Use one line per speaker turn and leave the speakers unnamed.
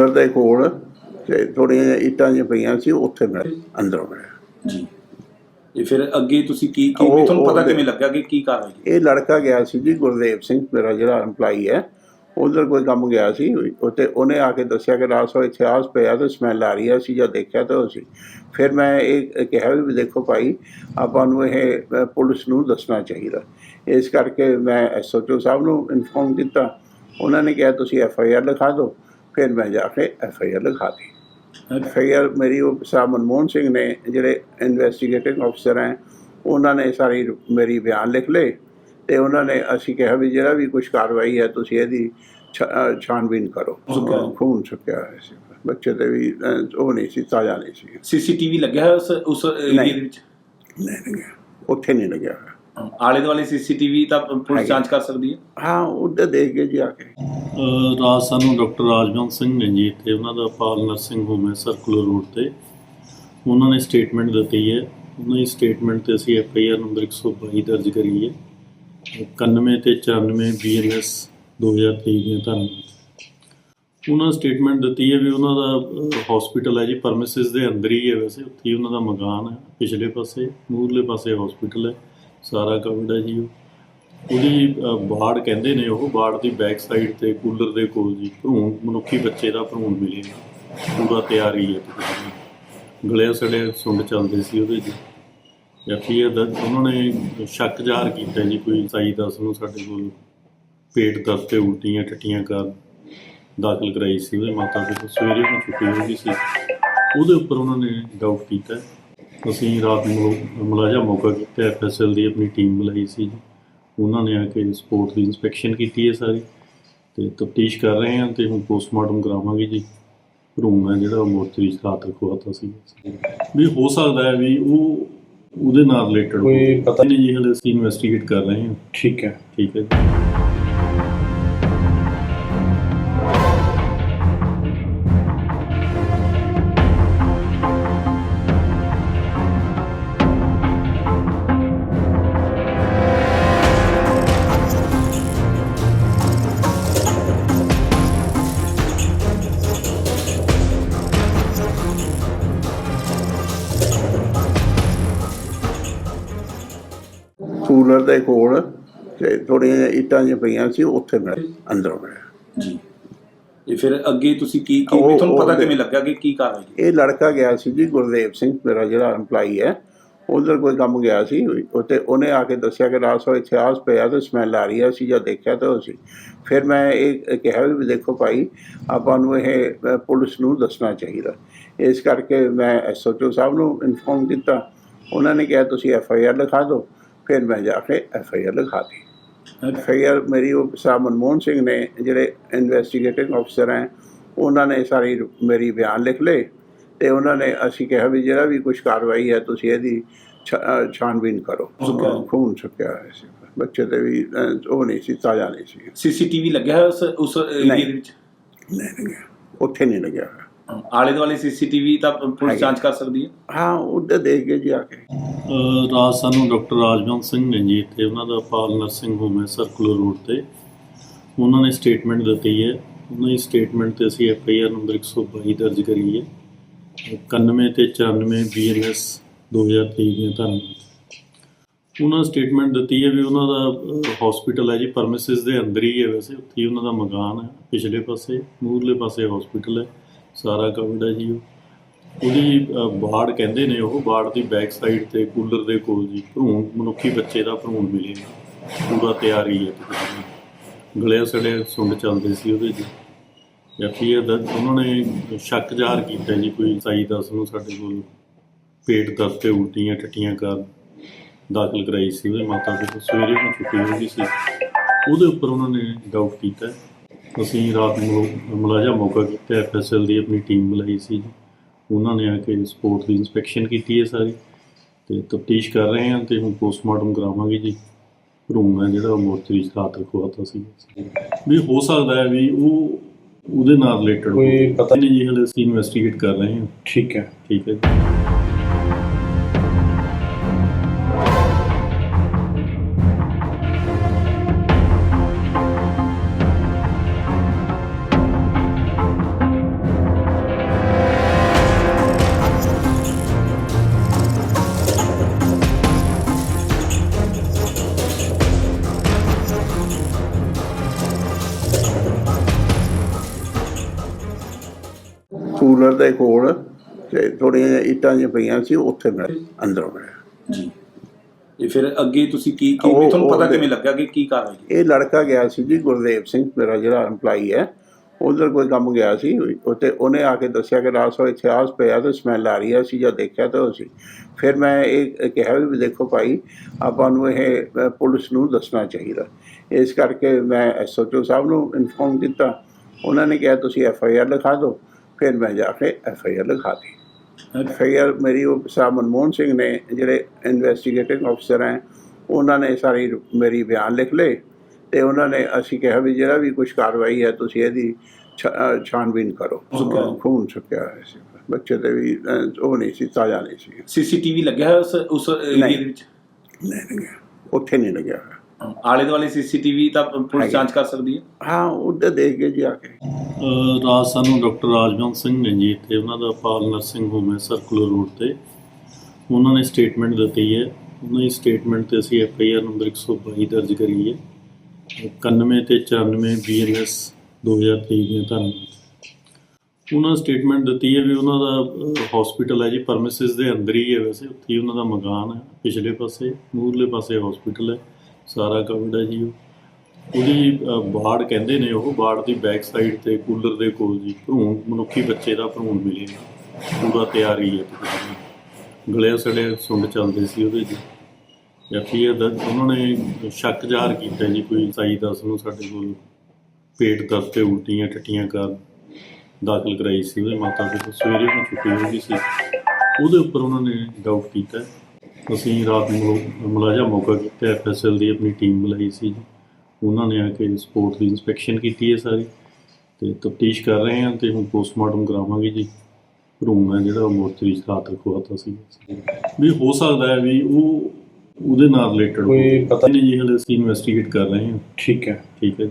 Cooler ਦੇ ਕੋਲ ਤੇ ਥੋੜੀਆਂ ਇੱਟਾਂ ਜਿਹੀਆਂ ਪਈਆਂ ਸੀ ਉੱਥੇ ਮੈਂ ਅੰਦਰ ਮਿਲਿਆ
ਜੀ। ਇਹ ਫਿਰ ਅੱਗੇ ਤੁਸੀਂ ਕੀ ਕੀ
ਉਹ-
ਤੁਹਾਨੂੰ ਪਤਾ ਕਿਵੇਂ ਲੱਗਾ ਕਿ ਕੀ ਕਾਰਵਾਈ ਕੀਤੀ?
ਇਹ ਲੜਕਾ ਗਿਆ ਸੀ ਜੀ ਗੁਰਦੇਵ ਸਿੰਘ ਮੇਰਾ ਜਿਹੜਾ EMPLOYE ਹੈ। ਉਧਰ ਕੋਈ ਕੰਮ ਗਿਆ ਸੀ ਉੱਥੇ ਉਹਨੇ ਆ ਕੇ ਦੱਸਿਆ ਕਿ ਰਾਤ ਨੂੰ ਇਤਿਹਾਸ ਪਿਆ ਤੇ ਸਮੈਲ ਆ ਰਹੀ ਹੈ ਅਸੀਂ ਜਦ ਦੇਖਿਆ ਤਾਂ ਉਹ ਸੀ ਫਿਰ ਮੈਂ ਇਹ ਕਿਹਾ ਵੀ ਦੇਖੋ ਭਾਈ ਆਪਾਂ ਨੂੰ ਇਹ ਅ, ਪੁਲਿਸ ਨੂੰ ਦੱਸਣਾ ਚਾਹੀਦਾ। ਇਸ ਕਰਕੇ ਮੈਂ ਐਸਓਚਓ ਸਾਹਿਬ ਨੂੰ ਇਨਫੋਰਮ ਕੀਤਾ। ਉਹਨਾਂ ਨੇ ਕਿਹਾ ਤੁਸੀਂ ਐਫਆਈਆਰ ਲਿਖਾ ਦਿਓ। ਫਿਰ ਮੈਂ ਜਾ ਕੇ ਐਫਆਈਆਰ ਲਿਖਾ ਦਿੱਤੀ। ਐਫਆਈਆਰ ਮੇਰੀ ਉਹ ਸਾਹਿਬ ਮਨਮੋਹਨ ਸਿੰਘ ਨੇ ਜਿਹੜੇ ਇਨਵੈਸਟੀਗੇਟਿੰਗ ਅਫਸਰ ਹੈ ਉਹਨਾਂ ਨੇ ਸਾਰੀ ਮੇਰੀ ਬਿਆਨ ਲਿਖ ਲਏ ਤੇ ਉਹਨਾਂ ਨੇ ਅਸੀਂ ਕਿਹਾ ਵੀ ਜਿਹੜਾ ਵੀ ਕੁਝ ਕਾਰਵਾਈ ਹੈ ਤੁਸੀਂ ਇਹਦੀ ਛ- ਅ, ਛਾਣਬੀਨ ਕਰੋ। ਖੂਨ ਸੁੱਕਿਆ ਹੋਇਆ ਸੀ। ਬੱਚੇ ਤੇ ਵੀ ਉਹ ਨਹੀਂ ਸੀ ਤਾਜ਼ਾ ਨਹੀਂ ਸੀ।
ਸੀਸੀਟੀਵੀ ਲੱਗਿਆ ਹੈ ਉਸ ਉਸ ਏਰੀਆ। ਦੇ ਵਿੱਚ?
ਨਹੀਂ ਲੱਗਿਆ। ਉੱਥੇ ਨਹੀਂ ਲੱਗਿਆ ਹੋਇਆ।
ਆਲੇ ਦੁਆਲੇ ਸੀਸੀਟੀਵੀ ਤਾਂ ਪੁਲਿਸ। ਜਾਂਚ ਕਰ ਸਕਦੀ ਹੈ?
ਹਾਂ ਉੱਧਰ ਦੇਖ ਕੇ ਜੀ ਆ ਕੇ।
ਰਾਜ ਸਾਨੂੰ ਡਾਕਟਰ ਰਾਜਵੰਤ ਸਿੰਘ ਨੇ ਜੀ ਇੱਥੇ ਉਹਨਾਂ ਦਾ ਪਾਲ ਨਰਸਿੰਗ ਹੋਮ ਹੈ ਸਰਕੂਲਰ ਰੋਡ ਤੇ। ਉਹਨਾਂ ਨੇ ਸਟੇਟਮੈਂਟ ਦਿੱਤੀ ਹੈ। ਉਹਨਾਂ ਦੀ ਸਟੇਟਮੈਂਟ ਤੇ ਅਸੀਂ ਐਫ ਆਈ ਆਰ ਨੰਬਰ 122 ਦਰਜ ਕਰੀ ਹੈ। 91 ਤੇ 94 ਬੀਐਨਐਸ 2023 ਦੀਆਂ ਧਾਰਾਵਾਂ। ਉਹਨਾਂ ਸਟੇਟਮੈਂਟ ਦਿੱਤੀ ਹੈ ਵੀ ਉਹਨਾਂ ਦਾ ਹਸਪੀਟਲ ਹੈ ਜੀ ਪਰਮਿਸਿਸ ਦੇ ਅੰਦਰ ਹੀ ਹੈ ਵੈਸੇ। ਉੱਥੇ ਹੀ ਉਹਨਾਂ ਦਾ ਮਕਾਨ ਹੈ। ਪਿਛਲੇ ਪਾਸੇ ਮੂਰਲੇ ਪਾਸੇ ਹਸਪੀਟਲ ਹੈ। ਸਾਰਾ ਕਵਰਡ ਹੈ ਜੀ ਉਹ। ਉਹਦੀ ਅ, ਬਾੜ ਕਹਿੰਦੇ ਨੇ ਉਹ ਬਾੜ ਦੀ ਬੈਕ ਸਾਈਡ ਤੇ ਕੂਲਰ ਦੇ ਕੋਲ ਜੀ ਭਰੂਣ ਮਨੁੱਖੀ ਬੱਚੇ ਦਾ ਭਰੂਣ ਮਿਲਿਆ ਪੂਰਾ ਤਿਆਰ ਹੀ ਹੈ ਤਕਰੀਬਨ ਗਲੇ ਸੜੇ ਸੁੰਡ ਚੱਲਦੇ ਸੀ ਉਹਦੇ ਜੀ। ਐਫਆਈਆਰ ਦਾ ਉਹਨਾਂ ਨੇ ਸ਼ੱਕ ਜ਼ਾਹਰ ਕੀਤਾ ਜੀ ਕੋਈ ਸਾਈ ਦੱਸ ਨੂੰ ਸਾਡੇ ਕੋਲ ਪੇਟ ਦਰਦ ਤੇ ਉਲਟੀਆਂ ਟੱਟੀਆਂ ਕਰ ਦਾਖਲ ਕਰਾਈ ਸੀ ਉਹਦੇ ਮਾਤਾ ਪਿਤਾ ਸਵੇਰੇ ਨੂੰ ਛੁੱਟੀ ਹੋ ਗਈ ਸੀ। ਉਹਦੇ ਉੱਪਰ ਉਹਨਾਂ ਨੇ ਡਾਊਟ ਕੀਤਾ। ਅਸੀਂ ਰਾਤ ਨੂੰ ਮੁਲਾਜ਼ਾ ਮੌਕਾ ਕੀਤਾ ਐਫਐਸਐਲ ਦੀ ਆਪਣੀ ਟੀਮ ਬੁਲਾਈ ਸੀ ਜੀ। ਉਹਨਾਂ ਨੇ ਆ ਕੇ ਸਪੋਰਟ ਦੀ ਇਨਸਪੈਕਸ਼ਨ ਕੀਤੀ ਹੈ ਸਾਰੀ ਤੇ ਤਫਤੀਸ਼ ਕਰ ਰਹੇ ਹਾਂ ਤੇ ਹੁਣ ਪੋਸਟਮਾਰਟਮ ਕਰਾਵਾਂਗੇ ਜੀ। ਭਰੂਣ ਹੈ ਜਿਹੜਾ ਮੋਰਚਰੀ 'ਚ ਰਾਤ ਰਖਵਾਤਾ ਸੀ ਵੀ ਹੋ ਸਕਦਾ ਹੈ ਵੀ ਉਹ ਉਹਦੇ ਨਾਲ ਰਿਲੇਟਡ
ਕੋਈ ਪਤਾ
ਨਹੀਂ ਜੀ ਹਲੇ ਅਸੀਂ ਇਨਵੈਸਟੀਗੇਟ ਕਰ ਰਹੇ ਹਾਂ।
ਠੀਕ ਹੈ।
ਠੀਕ ਹੈ
ਕੂਲਰ ਦੇ ਕੋਲ ਤੇ ਥੋੜੀਆਂ ਇੱਟਾਂ ਜਿਹੀਆਂ ਪਈਆਂ ਸੀ ਉੱਥੇ ਮੈਂ ਅੰਦਰ ਮਿਲਿਆ।
ਜੀ। ਇਹ ਫਿਰ ਅੱਗੇ ਤੁਸੀਂ ਕੀ ਕੀ ਤੁਹਾਨੂੰ ਪਤਾ ਕਿਵੇਂ ਲੱਗਾ ਕਿ ਕੀ ਕਾਰਵਾਈ ਕੀਤੀ?
ਇਹ ਲੜਕਾ ਗਿਆ ਸੀ ਜੀ ਗੁਰਦੇਵ ਸਿੰਘ ਮੇਰਾ ਜਿਹੜਾ EMPLOYE ਹੈ। ਉਧਰ ਕੋਈ ਕੰਮ ਗਿਆ ਸੀ ਉੱਥੇ ਉਹਨੇ ਆ ਕੇ ਦੱਸਿਆ ਕਿ ਰਾਤ ਨੂੰ ਇਤਿਹਾਸ ਪਿਆ ਤੇ ਸਮੈਲ ਆ ਰਹੀ ਹੈ ਅਸੀਂ ਜਦ ਦੇਖਿਆ ਤਾਂ ਸੀ ਫਿਰ ਮੈਂ ਇਹ ਕਿਹਾ ਵੀ ਦੇਖੋ ਭਾਈ ਆਪਾਂ ਨੂੰ ਇਹ ਪੁਲਿਸ ਨੂੰ ਦੱਸਣਾ ਚਾਹੀਦਾ। ਇਸ ਕਰਕੇ ਮੈਂ ਐਸਓਚਓ ਸਾਹਿਬ ਨੂੰ ਇਨਫੋਰਮ ਕੀਤਾ। ਉਹਨਾਂ ਨੇ ਕਿਹਾ ਤੁਸੀਂ ਐਫਆਈਆਰ ਲਿਖਾ ਦਿਓ। ਫਿਰ ਮੈਂ ਜਾ ਕੇ ਐਫਆਈਆਰ ਲਿਖਾ ਦਿੱਤੀ ਐਫਆਈਆਰ ਮੇਰੀ ਉਹ ਸਾਹਿਬ ਮਨਮੋਹਨ ਸਿੰਘ ਨੇ ਜਿਹੜੇ ਇਨਵੈਸਟੀਗੇਟਿੰਗ ਅਫਸਰ ਹੈ ਉਹਨਾਂ ਨੇ ਸਾਰੀ ਮੇਰੀ ਬਿਆਨ ਲਿਖ ਲਏ ਤੇ ਉਹਨਾਂ ਨੇ ਅਸੀਂ ਕਿਹਾ ਵੀ ਜਿਹੜਾ ਵੀ ਕੁਝ ਕਾਰਵਾਈ ਹੈ ਤੁਸੀਂ ਇਹਦੀ ਛ- ਅ, ਛਾਣਬੀਨ ਕਰੋ। ਖੂਨ ਹੋਇਆ ਸੀ। ਬੱਚੇ ਤੇ ਵੀ ਉਹ ਨਹੀਂ ਸੀ ਤਾਜ਼ਾ ਨਹੀਂ ਸੀ।
ਸੀਸੀਟੀਵੀ ਲੱਗਿਆ ਹੈ ਉਸ ਉਸ ਏਰੀਆ। ਦੇ ਵਿੱਚ?
ਨਹੀਂ ਲੱਗਿਆ। ਉੱਥੇ ਨਹੀਂ ਲੱਗਿਆ।
ਆਲੇ ਦੁਆਲੇ ਸੀਸੀਟੀਵੀ ਤਾਂ ਪੁਲਿਸ। ਜਾਂਚ ਕਰ ਸਕਦੀ ਹੈ?
ਹਾਂ ਉੱਧਰ ਦੇਖ ਕੇ ਜੀ ਆ ਕੇ।
ਰਾਜ ਸਾਨੂੰ ਡਾਕਟਰ ਰਾਜਵੰਤ ਸਿੰਘ ਨੇ ਜੀ ਇੱਥੇ ਉਹਨਾਂ ਦਾ ਪਾਲ ਨਰਸਿੰਗ ਹੋਮ ਹੈ ਸਰਕੂਲਰ ਰੋਡ ਤੇ। ਉਹਨਾਂ ਨੇ ਸਟੇਟਮੈਂਟ ਦਿੱਤੀ ਹੈ। ਉਹਨਾਂ ਦੀ ਸਟੇਟਮੈਂਟ ਤੇ ਅਸੀਂ ਐਫ ਆਈ ਆਰ ਨੰਬਰ 122 ਦਰਜ ਕਰੀ ਹੈ। 91 ਤੇ 94 ਬੀਐਨਐਸ 2023 ਦੀਆਂ ਧਾਰਾਵਾਂ। ਉਹਨਾਂ ਸਟੇਟਮੈਂਟ ਦਿੱਤੀ ਹੈ ਵੀ ਉਹਨਾਂ ਦਾ ਹਸਪੀਟਲ ਹੈ ਜੀ ਪਰਮਿਸਿਸ ਦੇ ਅੰਦਰ ਹੀ ਹੈ ਵੈਸੇ। ਉੱਥੇ ਹੀ ਉਹਨਾਂ ਦਾ ਮਕਾਨ ਹੈ। ਪਿਛਲੇ ਪਾਸੇ ਮੂਰਲੇ ਪਾਸੇ ਹਸਪੀਟਲ ਹੈ। ਸਾਰਾ ਕਵਰਡ ਹੈ ਜੀ ਉਹ। ਉਹਦੀ ਬਾੜ ਕਹਿੰਦੇ ਨੇ ਉਹ ਬਾੜ ਦੀ ਬੈਕ ਸਾਈਡ ਤੇ ਕੂਲਰ ਦੇ ਕੋਲ ਜੀ ਭਰੂਣ, ਮਨੁੱਖੀ ਬੱਚੇ ਦਾ ਭਰੂਣ ਮਿਲਿਆ ਪੂਰਾ ਤਿਆਰ ਹੀ ਹੈ ਤਕਰੀਬਨ ਗਲੇ ਸੜੇ ਸੁੰਡ ਚੱਲਦੇ ਸੀ ਉਹਦੇ ਜੀ। ਜਾਂ ਫਿਰ ਉਹਨਾਂ ਨੇ ਸ਼ੱਕ ਜ਼ਾਹਰ ਕੀਤਾ ਜੀ, ਕੋਈ ਸਾਈ ਦੱਸ ਨੂੰ ਸਾਡੇ ਕੋਲ ਪੇਟ ਦਰਦ ਤੇ ਉਲਟੀਆਂ ਟੱਟੀਆਂ ਕਰ ਦਾਖਲ ਕਰਾਈ ਸੀ, ਉਹਦੇ ਮਾਤਾ ਪਿਤਾ ਸਵੇਰੇ ਨੂੰ ਛੁੱਟੀ ਹੋ ਗਈ ਸੀ। ਉਹਦੇ ਉੱਪਰ ਉਹਨਾਂ ਨੇ ਡਾਊਟ ਕੀਤਾ। ਅਸੀਂ ਰਾਤ ਨੂੰ ਮੁਲਾਜ਼ਾ ਮੌਕਾ ਕੀਤਾ, ਐਫਐਸਐਲ ਦੀ ਆਪਣੀ ਟੀਮ ਬੁਲਾਈ ਸੀ ਜੀ। ਉਹਨਾਂ ਨੇ ਆ ਕੇ ਸਪੋਰਟ ਦੀ ਇਨਸਪੈਕਸ਼ਨ ਕੀਤੀ ਹੈ ਸਾਰੀ ਤੇ ਤਫਤੀਸ਼ ਕਰ ਰਹੇ ਹਾਂ ਤੇ ਹੁਣ ਪੋਸਟਮਾਰਟਮ ਕਰਾਵਾਂਗੇ ਜੀ। ਭਰੂਣ ਹੈ ਜਿਹੜਾ ਮੋਰਚਰੀ 'ਚ ਰਾਤ ਰਖਵਾਤਾ ਸੀ। ਵੀ ਹੋ ਸਕਦਾ ਹੈ ਵੀ ਉਹ ਉਹਦੇ ਨਾਲ ਰਿਲੇਟਡ
ਕੋਈ ਪਤਾ
ਨਹੀਂ ਜੀ ਹਲੇ ਅਸੀਂ ਇਨਵੈਸਟੀਗੇਟ ਕਰ ਰਹੇ ਹਾਂ।
ਠੀਕ ਹੈ।
ਠੀਕ ਹੈ ਜੀ
ਦੇ ਕੋਲ ਤੇ ਥੋੜੀਆਂ ਇੱਟਾਂ ਜਿਹੀਆਂ ਪਈਆਂ ਸੀ ਉੱਥੇ ਮੈਂ ਅੰਦਰੋਂ ਮਿਲਿਆ
ਜੀ। ਇਹ ਫਿਰ ਅੱਗੇ ਤੁਸੀਂ ਕੀ ਕੀ
ਉਹ-
ਤੁਹਾਨੂੰ ਪਤਾ ਕਿਵੇਂ ਲੱਗਾ ਕਿ ਕੀ ਕਾਰਵਾਈ ਕੀਤੀ?
ਇਹ ਲੜਕਾ ਗਿਆ ਸੀ ਜੀ ਗੁਰਦੇਵ ਸਿੰਘ ਮੇਰਾ ਜਿਹੜਾ EMPLOYE ਹੈ। ਉਧਰ ਕੋਈ ਕੰਮ ਗਿਆ ਸੀ ਉੱਤੇ ਉਹਨੇ ਆ ਕੇ ਦੱਸਿਆ ਕਿ ਰਾਸੋ ਇੱਥੇ ਆਸ ਪਿਆ ਤੇ ਸਮੈਲ ਆ ਰਹੀ ਸੀ ਜਦ ਦੇਖਿਆ ਤਾਂ ਉਹ ਸੀ ਫਿਰ ਮੈਂ ਇਹ ਕਿਹਾ ਵੀ ਦੇਖੋ ਭਾਈ ਆਪਾਂ ਨੂੰ ਇਹ ਅ, ਪੁਲਿਸ ਨੂੰ ਦੱਸਣਾ ਚਾਹੀਦਾ। ਇਸ ਕਰਕੇ ਮੈਂ ਐਸਓਚਓ ਸਾਹਿਬ ਨੂੰ ਇਨਫੋਰਮ ਕੀਤਾ। ਉਹਨਾਂ ਨੇ ਕਿਹਾ ਤੁਸੀਂ ਐਫ ਆਈ ਆਰ ਲਿਖਾ ਦਿਓ। ਫਿਰ ਮੈਂ ਜਾ ਕੇ ਐਫ ਆਈ ਆਰ ਲਿਖਾ ਦਿੱਤੀ ਐਫ ਆਈ ਆਰ ਮੇਰੀ ਉਹ ਸਾਹਿਬ ਮਨਮੋਹਨ ਸਿੰਘ ਨੇ ਜਿਹੜੇ ਇਨਵੈਸਟੀਗੇਟਿੰਗ ਅਫਸਰ ਹੈ ਉਹਨਾਂ ਨੇ ਸਾਰੀ ਮੇਰੀ ਬਿਆਨ ਲਿਖ ਲਏ ਤੇ ਉਹਨਾਂ ਨੇ ਅਸੀਂ ਕਿਹਾ ਵੀ ਜਿਹੜਾ ਵੀ ਕੁਝ ਕਾਰਵਾਈ ਹੈ ਤੁਸੀਂ ਇਹਦੀ ਛ- ਅ, ਛਾਣਬੀਨ ਕਰੋ। ਖੂਨ ਸੁੱਕਿਆ ਹੋਇਆ। ਸੀ। ਬੱਚੇ ਤੇ ਵੀ ਉਹ ਨਹੀਂ ਸੀ ਤਾਜ਼ਾ ਨਹੀਂ ਸੀ।
ਸੀਸੀਟੀਵੀ ਲੱਗਿਆ ਉਸ ਉਸ ਏਰੀਆ। ਦੇ ਵਿੱਚ?
ਨਹੀਂ ਨਹੀਂ ਉੱਥੇ ਨਹੀਂ ਲੱਗਿਆ।
ਆਲੇ ਦੁਆਲੇ ਸੀਸੀਟੀਵੀ ਤਾਂ ਪੁਲਿਸ। ਜਾਂਚ ਕਰ ਸਕਦੀ ਹੈ?
ਹਾਂ ਉਹਦੇ ਦੇਖ ਕੇ ਜੀ ਆ ਕੇ।
ਰਾਤ ਸਾਨੂੰ ਡਾਕਟਰ ਰਾਜਵੰਤ ਸਿੰਘ ਨੇ ਜੀ ਇੱਥੇ ਉਹਨਾਂ ਦਾ ਪਾਲ ਨਰਸਿੰਗ ਹੋਮ ਹੈ ਸਰਕੂਲਰ ਰੋਡ ਤੇ। ਉਹਨਾਂ ਨੇ ਸਟੇਟਮੈਂਟ ਦਿੱਤੀ ਹੈ। ਉਹਨਾਂ ਦੀ ਸਟੇਟਮੈਂਟ ਤੇ ਅਸੀਂ ਐਫ ਆਈ ਆਰ ਨੰਬਰ 122 ਦਰਜ ਕਰੀ ਹੈ 91 ਤੇ 94 ਬੀਐਨਐਸ 2023 ਦੀਆਂ ਧਾਰਾਵਾਂ। ਉਹਨਾਂ ਸਟੇਟਮੈਂਟ ਦਿੱਤੀ ਹੈ ਵੀ ਉਹਨਾਂ ਦਾ ਹਸਪੀਟਲ ਹੈ ਜੀ। ਪਰਮਿਸਿਸ ਦੇ ਅੰਦਰ ਹੀ ਹੈ ਵੈਸੇ। ਉੱਥੇ ਹੀ ਉਹਨਾਂ ਦਾ ਮਕਾਨ ਹੈ। ਪਿਛਲੇ ਪਾਸੇ ਮੂਰਲੇ ਪਾਸੇ ਹਸਪੀਟਲ ਹੈ। ਸਾਰਾ ਕਵਰਡ ਹੈ ਜੀ ਉਹ। ਉਹਦੀ ਬਾੜ ਕਹਿੰਦੇ ਨੇ, ਉਹ ਬਾੜ ਦੀ ਬੈਕ ਸਾਈਡ ਤੇ ਕੂਲਰ ਦੇ ਕੋਲ ਜੀ ਭਰੂਣ, ਮਨੁੱਖੀ ਬੱਚੇ ਦਾ ਭਰੂਣ ਮਿਲਿਆ। ਪੂਰਾ ਤਿਆਰ ਹੀ ਹੈ ਤਕਰੀਬਨ ਗਲੇ ਸੜੇ ਸੁੰਡ ਚੱਲਦੇ ਸੀ ਉਹਦੇ ਜੀ। ਜਾਂ ਦਾ ਉਹਨਾਂ ਨੇ ਸ਼ੱਕ ਜ਼ਾਹਰ ਕੀਤਾ ਜੀ, ਕੋਈ ਸਾਈ ਦਸ ਨੂੰ ਸਾਡੇ ਕੋਲ। ਪੇਟ ਦਰਦ ਤੇ ਉਲਟੀਆਂ ਟੱਟੀਆਂ ਕਰ ਦਾਖਲ ਕਰਾਈ ਸੀ ਉਹਦੇ ਮਾਤਾ ਪਿਤਾ। ਸਵੇਰੇ ਨੂੰ ਛੁੱਟੀ ਹੋ ਗਈ ਸੀ। ਉਹਦੇ ਉੱਪਰ ਉਹਨਾਂ ਨੇ ਡਾਊਟ ਕੀਤਾ। ਅਸੀਂ ਰਾਤ ਨੂੰ ਮੁਲਾਜ਼ਾ ਮੌਕਾ ਕੀਤਾ, ਐਫਐਸਐਲ ਦੀ ਆਪਣੀ ਟੀਮ ਬੁਲਾਈ ਸੀ ਜੀ। ਉਹਨਾਂ ਨੇ ਆ ਕੇ ਸਪੋਰਟ ਦੀ ਇਨਸਪੈਕਸ਼ਨ ਕੀਤੀ ਹੈ ਸਾਰੀ ਤੇ ਤਫਤੀਸ਼ ਕਰ ਰਹੇ ਹਾਂ ਤੇ ਹੁਣ ਪੋਸਟਮਾਰਟਮ ਕਰਾਵਾਂਗੇ ਜੀ। ਭਰੂਣ ਹੈ ਜਿਹੜਾ ਮੋਰਚਰੀ 'ਚ ਰਾਤ ਰਖਵਾਤਾ ਸੀ। ਵੀ ਹੋ ਸਕਦਾ ਹੈ ਵੀ ਉਹ ਉਹਦੇ ਨਾਲ ਰਿਲੇਟਡ
ਕੋਈ ਪਤਾ-
ਨਹੀਂ ਜੀ ਹਲੇ ਅਸੀਂ ਇਨਵੈਸਟੀਗੇਟ ਕਰ ਰਹੇ ਹਾਂ।
ਠੀਕ ਹੈ।
ਠੀਕ ਹੈ